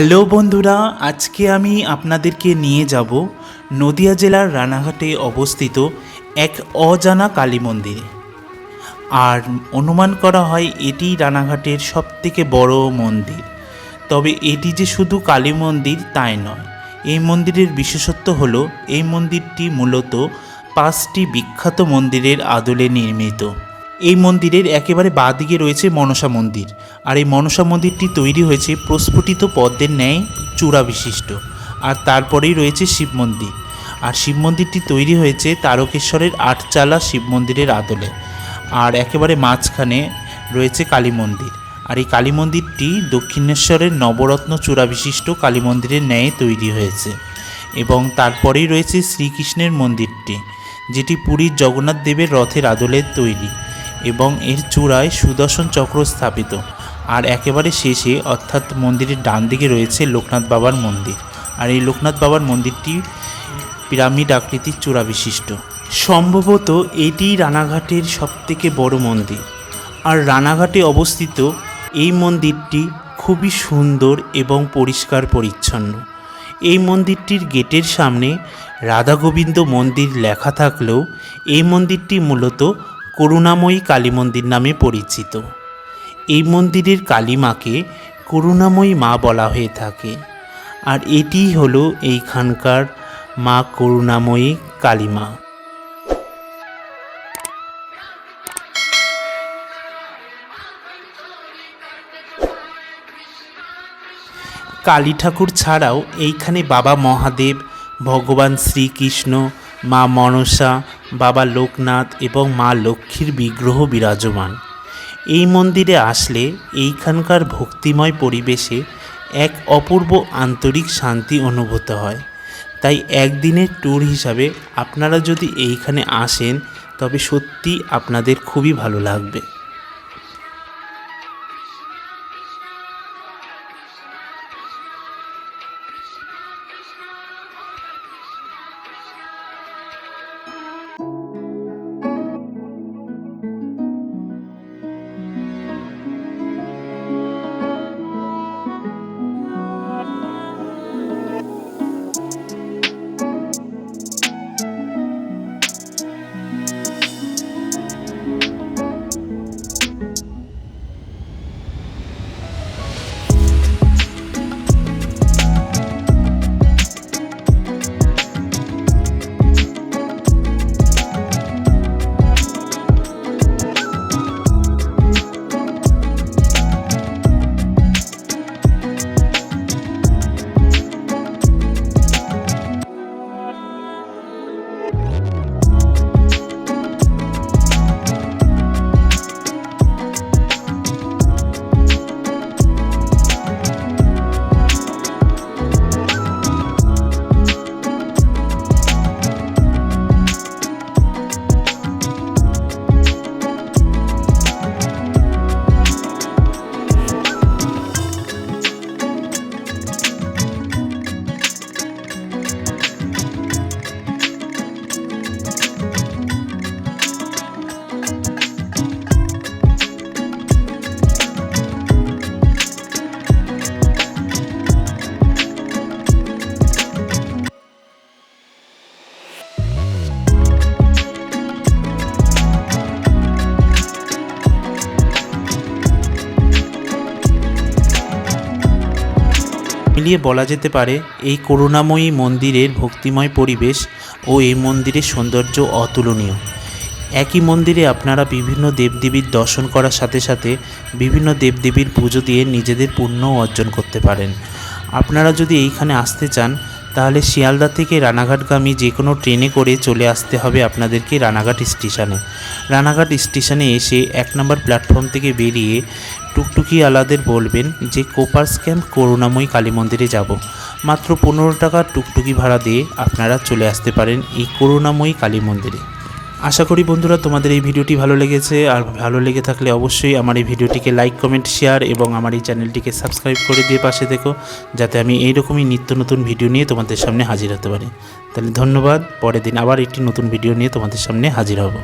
Hello বন্ধুরা, আজকে আমি আপনাদেরকে নিয়ে যাব নদিয়া জেলার রানাঘাটে অবস্থিত এক অজানা কালী মন্দিরে। আর অনুমান করা হয় এটি রানাঘাটের সবথেকে বড় মন্দির। তবে এটি যে শুধু কালী মন্দির তাই নয়, এই মন্দিরের বিশেষত্ব হল এই মন্দিরটি মূলত পাঁচটি বিখ্যাত মন্দিরের আদলে নির্মিত। এই মন্দিরের একেবারে বাঁদিকে রয়েছে মনসা মন্দির। আর এই মনসা মন্দিরটি তৈরি হয়েছে প্রস্ফুটিত পদ্মের ন্যায় চূড়া বিশিষ্ট আর তারপরেই রয়েছে শিব মন্দির। আর শিব মন্দিরটি তৈরি হয়েছে তারকেশ্বরের আটচালা শিব মন্দিরের আদলে। আর একেবারে মাঝখানে রয়েছে কালী মন্দির। আর এই কালী মন্দিরটি দক্ষিণেশ্বরের নবরত্ন চূড়া বিশিষ্ট কালী মন্দিরের ন্যায় তৈরি হয়েছে। এবং তারপরেই রয়েছে শ্রীকৃষ্ণের মন্দিরটি, যেটি পুরীর জগন্নাথ দেবের রথের আদলে তৈরি। এবং এর চূড়ায় সুদর্শন চক্র স্থাপিত। আর একেবারে শেষে অর্থাৎ মন্দিরের ডান দিকে রয়েছে লোকনাথ বাবার মন্দির। আর এই লোকনাথ বাবার মন্দিরটি পিরামিড আকৃতির চূড়া বিশিষ্ট। সম্ভবত এটি রানাঘাটের সবথেকে বড় মন্দির। আর রানাঘাটে অবস্থিত এই মন্দিরটি খুবই সুন্দর এবং পরিষ্কার পরিচ্ছন্ন। এই মন্দিরটির গেটের সামনে রাধা গোবিন্দ মন্দির লেখা থাকলেও এই মন্দিরটি মূলত করুণাময়ী কালী মন্দির নামে পরিচিত। এই মন্দিরের কালী মাকে করুণাময়ী মা বলা হয়ে থাকে। আর এটিই হলো এইখানকার মা করুণাময়ী কালী মা কালী ঠাকুর ছাড়াও এইখানে বাবা মহাদেব, ভগবান শ্রীকৃষ্ণ, মা মনসা বাবা লোকনাথ এবং মা লক্ষ্মীর বিগ্রহ বিরাজমান। এই মন্দিরে আসলে এইখানকার ভক্তিময় পরিবেশে এক অপূর্ব আন্তরিক শান্তি অনুভূত হয়। তাই একদিনের ট্যুর হিসাবে আপনারা যদি এইখানে আসেন, তবে সত্যি আপনাদের খুবই ভালো লাগবে। মিলিয়ে বলা যেতে পারে, এই করুণাময়ী মন্দিরের ভক্তিময় পরিবেশ ও এই মন্দিরের সৌন্দর্য অতুলনীয়। একই মন্দিরে আপনারা বিভিন্ন দেবদেবীর দর্শন করার সাথে সাথে বিভিন্ন দেবদেবীর পুজো দিয়ে নিজেদের পুণ্য অর্জন করতে পারেন। আপনারা যদি এইখানে আসতে চান, তাহলে শিয়ালদা থেকে রানাঘাটগামী যে কোনো ট্রেনে করে চলে আসতে হবে আপনাদেরকে রানাঘাট স্টেশনে। রানাঘাট স্টেশনে এসে এক নম্বর প্ল্যাটফর্ম থেকে বেরিয়ে টুকটুকি আলাদের বলবেন যে কোপার্স ক্যাম্প করুণাময়ী কালী মন্দিরে যাব। মাত্র পনেরো টাকা টুকটুকি ভাড়া দিয়ে আপনারা চলে আসতে পারেন এই করুণাময়ী কালী মন্দিরে আশা করি বন্ধুরা তোমাদের এই ভিডিওটি ভালো লেগেছে। আর ভালো লেগে থাকলে অবশ্যই আমার এই ভিডিওটিকে লাইক, কমেন্ট, শেয়ার এবং আমার এই চ্যানেলটিকে সাবস্ক্রাইব করে দিয়ে পাশে দেখো যাতে আমি এই এইরকমই নিত্য নতুন ভিডিও নিয়ে তোমাদের সামনে হাজির হতে পারি। তাহলে ধন্যবাদ। পরের দিন আবার একটি নতুন ভিডিও নিয়ে তোমাদের সামনে হাজির হব।